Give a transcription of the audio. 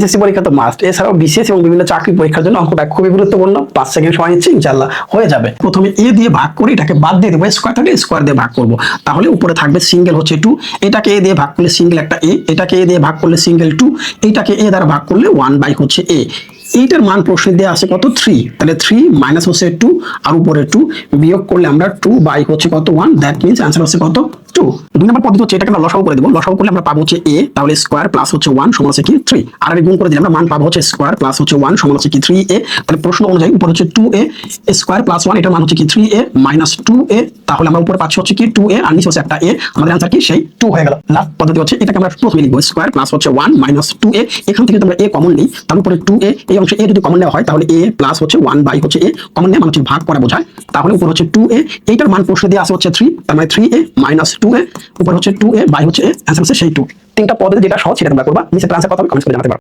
SSC পরীক্ষা তো must এছাড়াও বিসিএস এবং বিভিন্ন চাকরি পরীক্ষার জন্য অঙ্কটা খুবই গুরুত্বপূর্ণ। পাঁচ সেকেন্ড সময় নিচ্ছে ইনশাল্লাহ হয়ে যাবে। প্রথমে এ দিয়ে ভাগ করে এটাকে বাদ দিয়ে দেবো স্কোয়ার থাকলে স্কোয়ার দিয়ে ভাগ করব। তাহলে উপরে থাকবে সিঙ্গেল হচ্ছে টু এটাকে এ দিয়ে ভাগ করলে সিঙ্গেল একটা এ এটাকে এ দিয়ে ভাগ করলে সিঙ্গেল টু এইটাকে এ দ্বারা ভাগ করলে ওয়ান বাই হচ্ছে এ এইটার মান প্রশ্নে দেওয়া আছে কত? থ্রি তাহলে থ্রি মাইনাস হচ্ছে টু আর উপরে টু বিয়োগ করলে আমরা টু বাই হচ্ছে কত? ওয়ান দ্যাট মিনস অ্যান্সার হচ্ছে কত? টু দুই নম্বর পদ্ধতি হচ্ছে এটাকে আমরা লসাগু করে দেবো। লসাগু করলে আমরা পাবো হচ্ছে এ তাহলে স্কোয়ার প্লাস হচ্ছে ওয়ান সমান হচ্ছে কি থ্রি আর গুণ করে দিলে আমরা মান পাবো হচ্ছে স্কোয়ার প্লাস হচ্ছে ওয়ান সমান হচ্ছে কি থ্রি এ তাহলে প্রশ্ন অনুযায়ী উপর হচ্ছে two A square plus one এটার মান হচ্ছে কি three A minus two A তাহলে আমরা উপরে পাচ্ছি হচ্ছে কি টু এ আর নিচে হচ্ছে একটা এ আমাদের আনসার কি? সেই টু হয়ে গেল। লাস্ট পদ্ধতি হচ্ছে এটাকে আমরা প্রথমে লিখব। স্কোয়ার প্লাস হচ্ছে ওয়ান মাইনাস টু এ এখান থেকে তোমরা এ কমন নিই তার উপরে টু এ এই অংশে এ যদি কমন নেওয়া হয়, তাহলে এ প্লাস হচ্ছে ওয়ান বাই হচ্ছে এ কমন নেওয়া মানে ভাগ করা বোঝায়। তাহলে উপর হচ্ছে টু এ এইটার মান প্রশ্নে দিয়ে আসে হচ্ছে থ্রি তার মানে three A minus two A উপর হচ্ছে টু এ বাই হচ্ছে এ অ্যান্সার হচ্ছে সেই টু তিনটা পদের যেটা সহজ সেটা তোমরা করবা, নিচে ট্রান্সফার কথা কমেন্ট করে জানাতে পারো।